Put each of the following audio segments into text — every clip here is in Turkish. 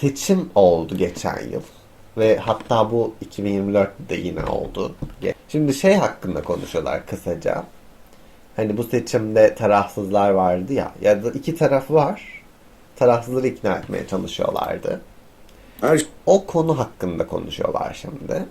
seçim oldu geçen yıl. Ve hatta bu 2024'te yine oldu. Şimdi şey hakkında konuşuyorlar kısaca. Hani bu seçimde tarafsızlar vardı ya. Ya da iki taraf var. Tarafsızları ikna etmeye çalışıyorlardı. Her O konu hakkında konuşuyorlar şimdi.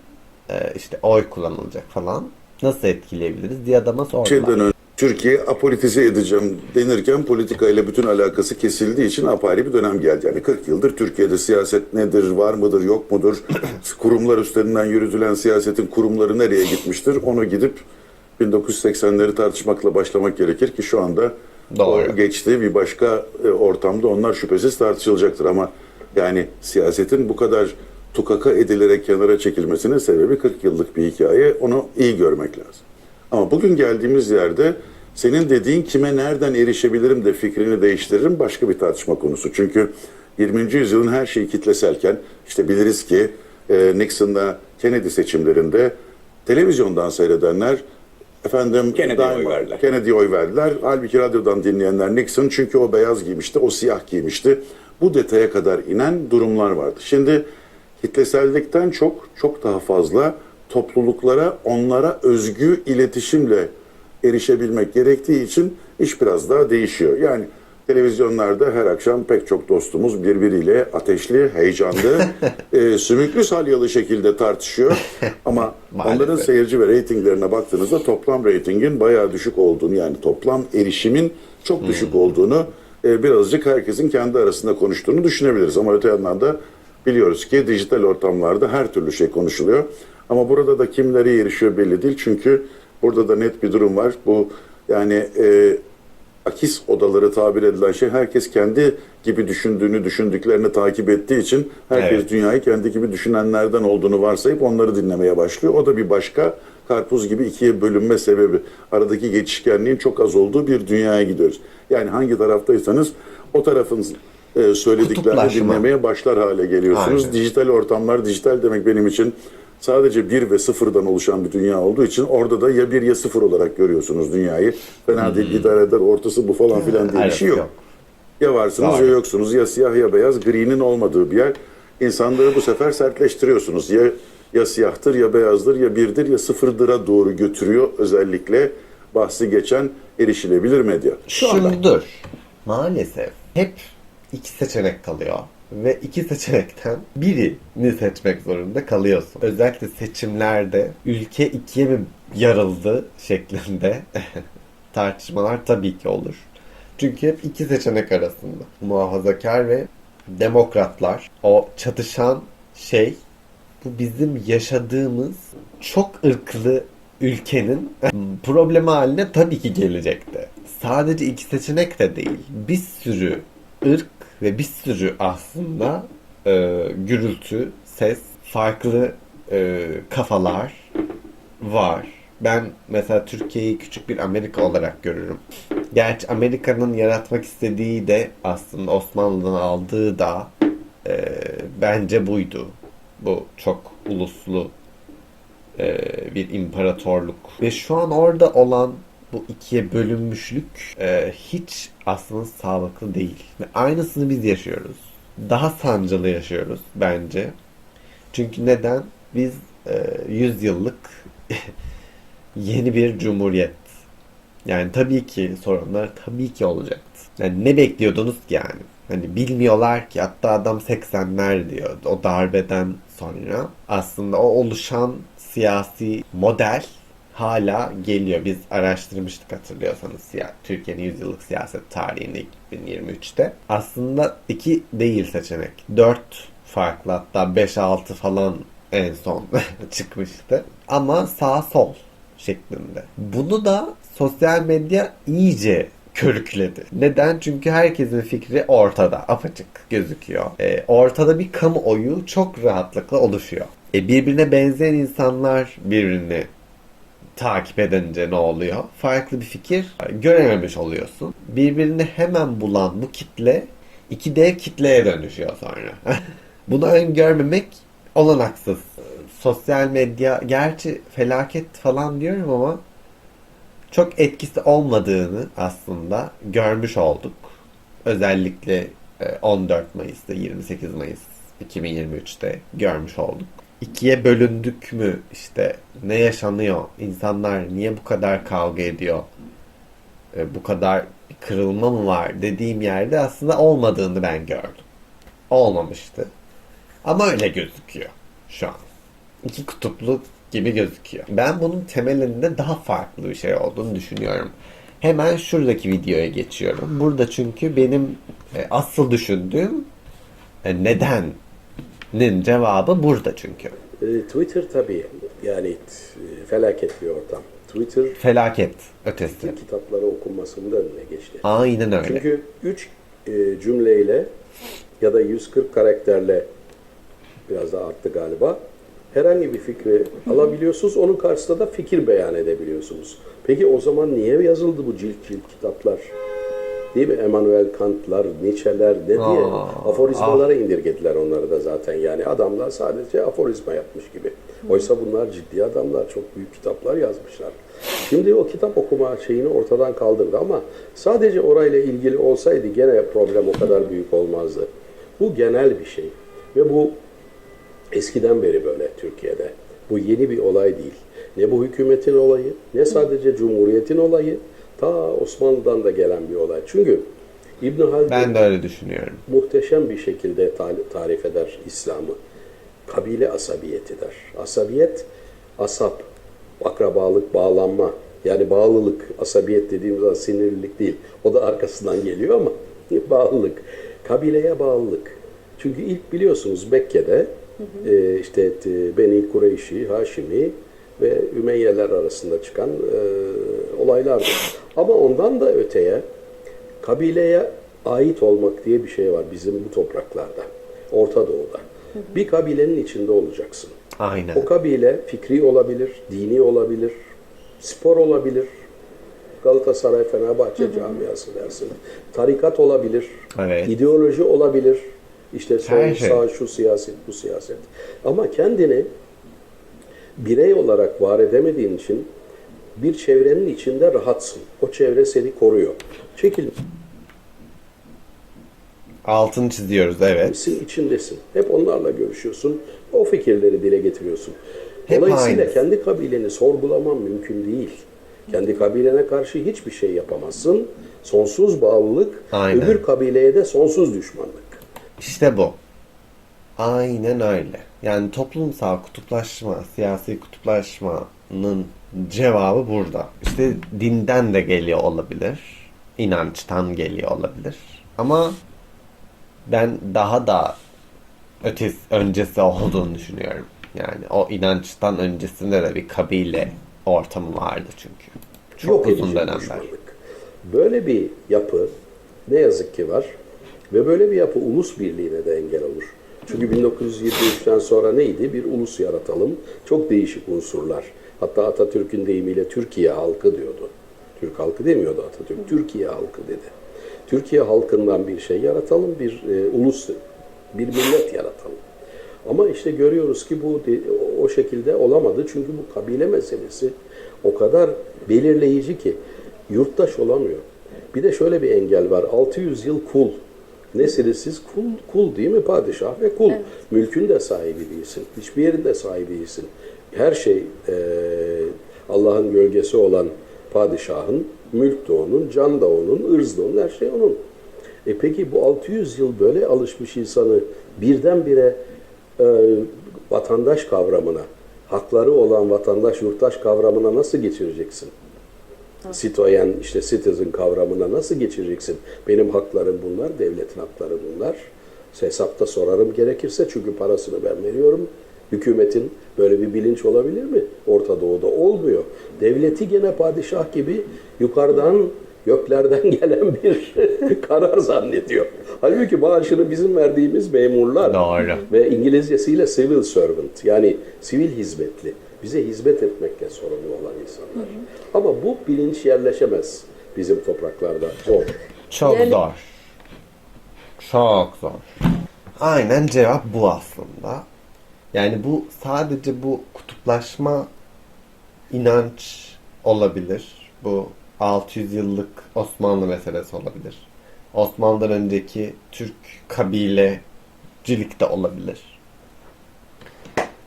Ee, işte oy kullanılacak falan. Nasıl etkileyebiliriz diye adama sordular. şeyden önce Türkiye apolitize edeceğim denirken politika ile bütün alakası kesildiği için apayrı bir dönem geldi. Yani 40 yıldır Türkiye'de siyaset nedir, var mıdır, yok mudur? Kurumlar üstünden yürütülen siyasetin kurumları nereye gitmiştir? Onu gidip 1980'leri tartışmakla başlamak gerekir ki şu anda Doğru. geçtiği bir başka e, ortamda onlar şüphesiz tartışılacaktır ama yani siyasetin bu kadar tukaka edilerek kenara çekilmesinin sebebi 40 yıllık bir hikaye. Onu iyi görmek lazım. Ama bugün geldiğimiz yerde senin dediğin kime nereden erişebilirim de fikrini değiştiririm başka bir tartışma konusu. Çünkü 20. yüzyılın her şeyi kitleselken işte biliriz ki e, Nixon'la Kennedy seçimlerinde televizyondan seyredenler efendim Kennedy'ye daima- oy verdiler. Kennedy'ye oy verdiler. Halbuki radyodan dinleyenler Nixon çünkü o beyaz giymişti, o siyah giymişti. Bu detaya kadar inen durumlar vardı. Şimdi kitlesellikten çok çok daha fazla topluluklara, onlara özgü iletişimle erişebilmek gerektiği için iş biraz daha değişiyor. Yani televizyonlarda her akşam pek çok dostumuz birbiriyle ateşli, heyecanlı, e, sümüklü salyalı şekilde tartışıyor. Ama onların seyirci ve reytinglerine baktığınızda toplam reytingin bayağı düşük olduğunu yani toplam erişimin çok düşük olduğunu e, birazcık herkesin kendi arasında konuştuğunu düşünebiliriz. Ama öte yandan da biliyoruz ki dijital ortamlarda her türlü şey konuşuluyor. Ama burada da kimlere erişiyor belli değil. Çünkü burada da net bir durum var. Bu yani e, akis odaları tabir edilen şey herkes kendi gibi düşündüğünü, düşündüklerini takip ettiği için herkes Evet. dünyayı kendi gibi düşünenlerden olduğunu varsayıp onları dinlemeye başlıyor. O da bir başka karpuz gibi ikiye bölünme sebebi. Aradaki geçişkenliğin çok az olduğu bir dünyaya gidiyoruz. Yani hangi taraftaysanız o tarafın e, söylediklerini dinlemeye başlar hale geliyorsunuz. Aynen. Dijital ortamlar, dijital demek benim için sadece bir ve sıfırdan oluşan bir dünya olduğu için orada da ya bir ya sıfır olarak görüyorsunuz dünyayı. Fena değil idare eder, ortası bu falan filan diye bir şey yok. Ya varsınız ya yoksunuz. Ya siyah ya beyaz, gri'nin olmadığı bir yer. İnsanları bu sefer sertleştiriyorsunuz. Ya ya siyahtır ya beyazdır ya birdir ya sıfırdıra doğru götürüyor özellikle bahsi geçen erişilebilir medya. Şu anda. Maalesef hep iki seçenek kalıyor. Ve iki seçenekten birini seçmek zorunda kalıyorsun. Özellikle seçimlerde ülke ikiye mi yarıldı şeklinde tartışmalar tabii ki olur. Çünkü hep iki seçenek arasında. Muhafazakar ve demokratlar. O çatışan şey bu bizim yaşadığımız çok ırklı ülkenin problemi haline tabii ki gelecekti. Sadece iki seçenek de değil. Bir sürü ırk ve bir sürü aslında e, gürültü, ses, farklı e, kafalar var. Ben mesela Türkiye'yi küçük bir Amerika olarak görürüm. Gerçi Amerika'nın yaratmak istediği de aslında Osmanlı'dan aldığı da e, bence buydu. Bu çok uluslu e, bir imparatorluk. Ve şu an orada olan bu ikiye bölünmüşlük e, hiç aslında sağlıklı değil. Ve aynısını biz yaşıyoruz. Daha sancılı yaşıyoruz bence. Çünkü neden? Biz e, 100 yıllık yeni bir cumhuriyet. Yani tabii ki sorunlar tabii ki olacaktı. Yani ne bekliyordunuz ki yani? Hani bilmiyorlar ki hatta adam 80'ler diyor o darbeden sonra. Aslında o oluşan siyasi model hala geliyor. Biz araştırmıştık hatırlıyorsanız Türkiye'nin 100 yıllık siyaset tarihinde 2023'te. Aslında iki değil seçenek. Dört farklı hatta 5-6 falan en son çıkmıştı. Ama sağ sol şeklinde. Bunu da sosyal medya iyice körükledi. Neden? Çünkü herkesin fikri ortada, apaçık gözüküyor. Ee, ortada bir kamuoyu çok rahatlıkla oluşuyor. E, birbirine benzeyen insanlar birbirini takip edince ne oluyor? Farklı bir fikir görememiş oluyorsun. Birbirini hemen bulan bu kitle iki dev kitleye dönüşüyor sonra. Bunu öngörmemek olanaksız. Sosyal medya gerçi felaket falan diyorum ama çok etkisi olmadığını aslında görmüş olduk. Özellikle e, 14 Mayıs'ta 28 Mayıs 2023'te görmüş olduk. İkiye bölündük mü işte ne yaşanıyor insanlar niye bu kadar kavga ediyor e, bu kadar kırılma mı var dediğim yerde aslında olmadığını ben gördüm. Olmamıştı. Ama öyle gözüküyor şu an. İki kutuplu gibi gözüküyor. Ben bunun temelinde daha farklı bir şey olduğunu düşünüyorum. Hemen şuradaki videoya geçiyorum. Burada çünkü benim e, asıl düşündüğüm e, nedenin cevabı burada çünkü. E, Twitter tabii yani e, felaket bir ortam. Twitter Felaket ötesi. kitapları okunmasının da önüne geçti. Aynen öyle. Çünkü 3 cümleyle ya da 140 karakterle biraz daha arttı galiba. Herhangi bir fikri alabiliyorsunuz. Onun karşısında da fikir beyan edebiliyorsunuz. Peki o zaman niye yazıldı bu cilt cilt kitaplar? Değil mi? Emmanuel Kant'lar, Nietzsche'ler ne diye Aa, aforizmalara indirgediler onları da zaten. Yani adamlar sadece aforizma yapmış gibi. Oysa bunlar ciddi adamlar. Çok büyük kitaplar yazmışlar. Şimdi o kitap okuma şeyini ortadan kaldırdı ama sadece orayla ilgili olsaydı gene problem o kadar büyük olmazdı. Bu genel bir şey. Ve bu eskiden beri böyle Türkiye'de. Bu yeni bir olay değil. Ne bu hükümetin olayı, ne sadece Cumhuriyet'in olayı, ta Osmanlı'dan da gelen bir olay. Çünkü İbn Haldun Ben de öyle düşünüyorum. muhteşem bir şekilde ta- tarif eder İslam'ı. Kabile asabiyeti der. Asabiyet, asap, akrabalık, bağlanma. Yani bağlılık, asabiyet dediğimiz zaman sinirlilik değil. O da arkasından geliyor ama bağlılık. Kabileye bağlılık. Çünkü ilk biliyorsunuz Mekke'de e, işte e, Beni Kureyşi, Haşimi ve Ümeyyeler arasında çıkan e, olaylardır. Ama ondan da öteye kabileye ait olmak diye bir şey var bizim bu topraklarda. Orta Doğu'da. Bir kabilenin içinde olacaksın. Aynen. O kabile fikri olabilir, dini olabilir, spor olabilir. Galatasaray, Fenerbahçe camiası dersin. Tarikat olabilir, Evet. ideoloji olabilir. İşte sol, Her şey. sağ, şu siyaset, bu siyaset. Ama kendini birey olarak var edemediğin için bir çevrenin içinde rahatsın. O çevre seni koruyor. Çekil Altını çiziyoruz evet. misin, içindesin. Hep onlarla görüşüyorsun. O fikirleri dile getiriyorsun. Hep Dolayısıyla aynı. kendi kabileni sorgulaman mümkün değil. Kendi kabilene karşı hiçbir şey yapamazsın. Sonsuz bağlılık, Aynen. öbür kabileye de sonsuz düşmanlık. İşte bu. Aynen öyle. Yani toplumsal kutuplaşma, siyasi kutuplaşmanın cevabı burada. İşte dinden de geliyor olabilir. inançtan geliyor olabilir. Ama ben daha da ötesi, öncesi olduğunu düşünüyorum. Yani o inançtan öncesinde de bir kabile ortamı vardı çünkü. Çok Yok uzun dönemler. Böyle bir yapı ne yazık ki var ve böyle bir yapı ulus birliğine de engel olur. Çünkü 1923'ten sonra neydi? Bir ulus yaratalım. Çok değişik unsurlar. Hatta Atatürk'ün deyimiyle Türkiye halkı diyordu. Türk halkı demiyordu Atatürk. Türkiye halkı dedi. Türkiye halkından bir şey yaratalım, bir e, ulus, bir millet yaratalım. Ama işte görüyoruz ki bu o şekilde olamadı. Çünkü bu kabile meselesi o kadar belirleyici ki yurttaş olamıyor. Bir de şöyle bir engel var. 600 yıl kul. Nesiliz kul, kul değil mi? Padişah ve kul. Mülkün de sahibi değilsin. Hiçbir yerin de sahibi değilsin. Her şey eee, Allah'ın gölgesi olan padişahın, mülk de onun, can da onun, ırz da onun, her şey onun. E peki bu 600 yıl böyle alışmış insanı birdenbire e, vatandaş kavramına, hakları olan vatandaş, yurttaş kavramına nasıl geçireceksin? Citoyen, işte citizen kavramına nasıl geçireceksin? Benim haklarım bunlar, devletin hakları bunlar. Hesapta sorarım gerekirse çünkü parasını ben veriyorum. Hükümetin böyle bir bilinç olabilir mi? Orta Doğu'da olmuyor. Devleti gene padişah gibi yukarıdan göklerden gelen bir karar zannediyor. Halbuki maaşını bizim verdiğimiz memurlar Doğru. ve İngilizcesiyle civil servant yani sivil hizmetli. Bize hizmet etmekle sorumlu olan insanlar. Ama bu bilinç yerleşemez bizim topraklarda. Zor. Çok Yani- zor. Çok zor. Aynen cevap bu aslında. Yani bu sadece bu kutuplaşma inanç olabilir. Bu 600 yıllık Osmanlı meselesi olabilir. Osmanlı'dan önceki Türk kabilecilik de olabilir.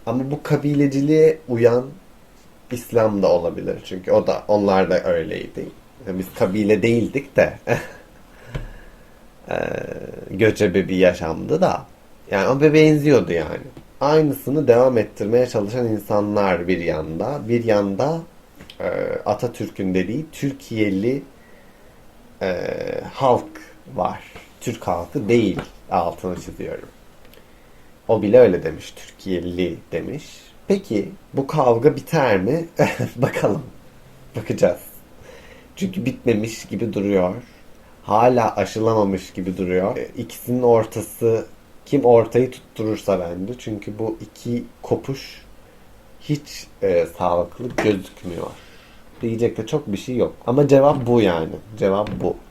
Ama bu kabileciliğe uyan İslam da olabilir. Çünkü o da onlar da öyleydi. Biz kabile değildik de eee, göçebe bir yaşamdı da. Yani o benziyordu yani. Aynısını devam ettirmeye çalışan insanlar bir yanda. Bir yanda eee, Atatürk'ün dediği Türkiye'li eee, halk var. Türk halkı değil altını çiziyorum. O bile öyle demiş. Türkiye'li demiş. Peki bu kavga biter mi? Bakalım. Bakacağız. Çünkü bitmemiş gibi duruyor. Hala aşılamamış gibi duruyor. E, İkisinin ortası kim ortayı tutturursa bence. Çünkü bu iki kopuş hiç e, sağlıklı gözükmüyor. Diyecek de çok bir şey yok. Ama cevap bu yani. Cevap bu.